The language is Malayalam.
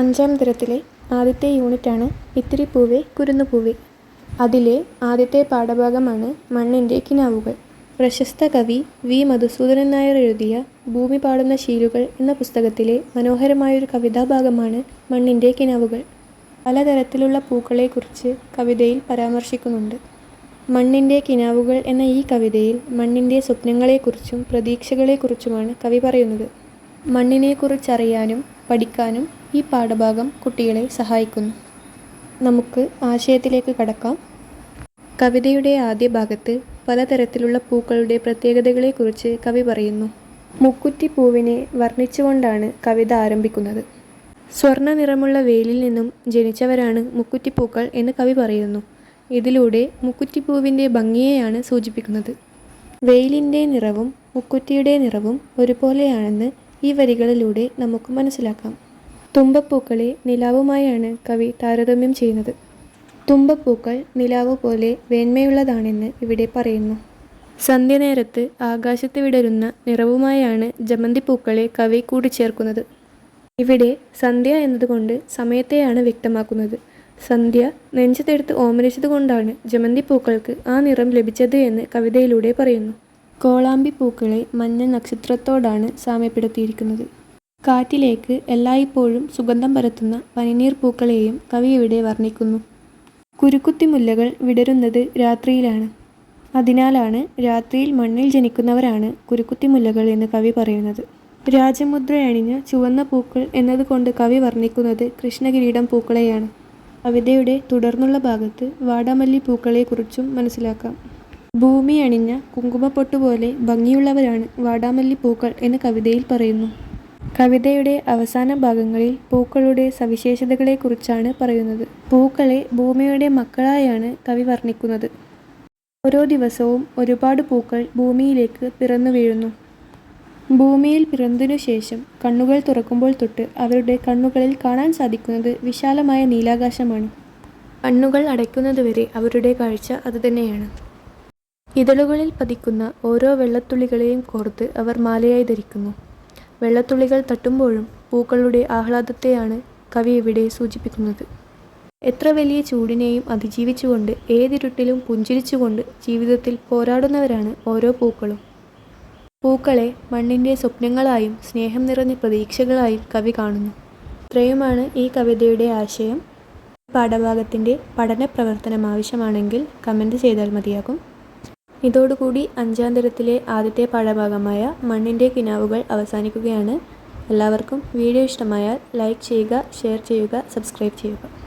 അഞ്ചാം തരത്തിലെ ആദ്യത്തെ യൂണിറ്റാണ് ഇത്തിരി പൂവേ കുരുന്നു പൂവേ അതിലെ ആദ്യത്തെ പാഠഭാഗമാണ് മണ്ണിന്റെ കിനാവുകൾ. പ്രശസ്ത കവി വി. മധുസൂദനൻ നായർ എഴുതിയ ഭൂമി പാടുന്ന ശീലുകൾ എന്ന പുസ്തകത്തിലെ മനോഹരമായൊരു കവിതാഭാഗമാണ് മണ്ണിന്റെ കിനാവുകൾ. പലതരത്തിലുള്ള പൂക്കളെക്കുറിച്ച് കവിതയിൽ പരാമർശിക്കുന്നുണ്ട്. മണ്ണിന്റെ കിനാവുകൾ എന്ന ഈ കവിതയിൽ മണ്ണിന്റെ സ്വപ്നങ്ങളെക്കുറിച്ചും പ്രതീക്ഷകളെക്കുറിച്ചുമാണ് കവി പറയുന്നത്. മണ്ണിനെക്കുറിച്ചറിയാനും പഠിക്കാനും ഈ പാഠഭാഗം കുട്ടികളെ സഹായിക്കുന്നു. നമുക്ക് ആശയത്തിലേക്ക് കടക്കാം. കവിതയുടെ ആദ്യ ഭാഗത്ത് പലതരത്തിലുള്ള പൂക്കളുടെ പ്രത്യേകതകളെക്കുറിച്ച് കവി പറയുന്നു. മുക്കുറ്റി പൂവിനെ വർണിച്ചുകൊണ്ടാണ് കവിത ആരംഭിക്കുന്നത്. സ്വർണ നിറമുള്ള വെയിലിൽ നിന്നും ജനിച്ചവരാണ് മുക്കുറ്റിപ്പൂക്കൾ എന്ന് കവി പറയുന്നു. ഇതിലൂടെ മുക്കുറ്റിപ്പൂവിന്റെ ഭംഗിയെയാണ് സൂചിപ്പിക്കുന്നത്. വെയിലിന്റെ നിറവും മുക്കുറ്റിയുടെ നിറവും ഒരുപോലെയാണെന്ന് ഈ വരികളിലൂടെ നമുക്ക് മനസ്സിലാക്കാം. തുമ്പപ്പൂക്കളെ നിലാവുമായാണ് കവി താരതമ്യം ചെയ്യുന്നത്. തുമ്പപ്പൂക്കൾ നിലാവ് പോലെ വേന്മയുള്ളതാണെന്ന് ഇവിടെ പറയുന്നു. സന്ധ്യനേരത്ത് ആകാശത്ത് വിടരുന്ന നിറവുമായാണ് ജമന്തിപ്പൂക്കളെ കവി കൂട്ടിച്ചേർക്കുന്നത് ഇവിടെ സന്ധ്യ എന്നതുകൊണ്ട് സമയത്തെയാണ് വ്യക്തമാക്കുന്നത്. സന്ധ്യ നെഞ്ചത്തെടുത്ത് ഓമനിച്ചതുകൊണ്ടാണ് ജമന്തിപ്പൂക്കൾക്ക് ആ നിറം ലഭിച്ചത് എന്ന് കവിതയിലൂടെ പറയുന്നു. കോളാമ്പി പൂക്കളെ മഞ്ഞ നക്ഷത്രത്തോടാണ് സാമ്യപ്പെടുത്തിയിരിക്കുന്നത്. കാറ്റിലേക്ക് എല്ലായ്പ്പോഴും സുഗന്ധം പരത്തുന്ന പനിനീർ പൂക്കളെയും കവി ഇവിടെ വർണിക്കുന്നു. കുരുക്കുത്തിമുല്ലകൾ വിടരുന്നത് രാത്രിയിലാണ്. അതിനാലാണ് രാത്രിയിൽ മണ്ണിൽ ജനിക്കുന്നവരാണ് കുരുക്കുത്തിമുല്ലകൾ എന്ന് കവി പറയുന്നത്. രാജമുദ്രയണിഞ്ഞ ചുവന്ന പൂക്കൾ എന്നതുകൊണ്ട് കവി വർണിക്കുന്നത് കൃഷ്ണകിരീടം പൂക്കളെയാണ്. കവിതയുടെ തുടർന്നുള്ള ഭാഗത്ത് വാടാമല്ലി പൂക്കളെക്കുറിച്ചും മനസ്സിലാക്കാം. ഭൂമി അണിഞ്ഞ കുങ്കുമപ്പൊട്ടുപോലെ ഭംഗിയുള്ളവരാണ് വാടാമല്ലി പൂക്കൾ എന്ന് കവിതയിൽ പറയുന്നു. കവിതയുടെ അവസാന ഭാഗങ്ങളിൽ പൂക്കളുടെ സവിശേഷതകളെക്കുറിച്ചാണ് പറയുന്നത്. പൂക്കളെ ഭൂമിയുടെ മക്കളായാണ് കവി വർണിക്കുന്നത്. ഓരോ ദിവസവും ഒരുപാട് പൂക്കൾ ഭൂമിയിലേക്ക് പിറന്നു വീഴുന്നു. ഭൂമിയിൽ പിറന്നതിനു ശേഷം കണ്ണുകൾ തുറക്കുമ്പോൾ തൊട്ട് അവരുടെ കണ്ണുകളിൽ കാണാൻ സാധിക്കുന്നത് വിശാലമായ നീലാകാശമാണ്. കണ്ണുകൾ അടയ്ക്കുന്നതുവരെ അവരുടെ കാഴ്ച അതുതന്നെയാണ്. ഇതളുകളിൽ പതിക്കുന്ന ഓരോ വെള്ളത്തുള്ളികളെയും കോർത്ത് അവർ മാലയായി ധരിക്കുന്നു. വെള്ളത്തുള്ളികൾ തട്ടുമ്പോഴും പൂക്കളുടെ ആഹ്ലാദത്തെയാണ് കവി ഇവിടെ സൂചിപ്പിക്കുന്നത്. എത്ര വലിയ ചൂടിനെയും അതിജീവിച്ചുകൊണ്ട് ഏതിരുട്ടിലും പുഞ്ചിരിച്ചുകൊണ്ട് ജീവിതത്തിൽ പോരാടുന്നവരാണ് ഓരോ പൂക്കളും. പൂക്കളെ മണ്ണിന്റെ സ്വപ്നങ്ങളായും സ്നേഹം നിറഞ്ഞ പ്രതീക്ഷകളായും കവി കാണുന്നു. ഇത്രയുമാണ് ഈ കവിതയുടെ ആശയം. പാഠഭാഗത്തിന്റെ പഠന പ്രവർത്തനം ആവശ്യമാണെങ്കിൽ കമന്റ് ചെയ്താൽ മതിയാകും. ഇതോടുകൂടി അഞ്ചാം തരത്തിലെ ആദ്യത്തെ പാഠഭാഗമായ മണ്ണിന്റെ കിനാവുകൾ അവസാനിക്കുകയാണ്. എല്ലാവർക്കും വീഡിയോ ഇഷ്ടമായാൽ ലൈക്ക് ചെയ്യുക ഷെയർ ചെയ്യുക സബ്സ്ക്രൈബ് ചെയ്യുക.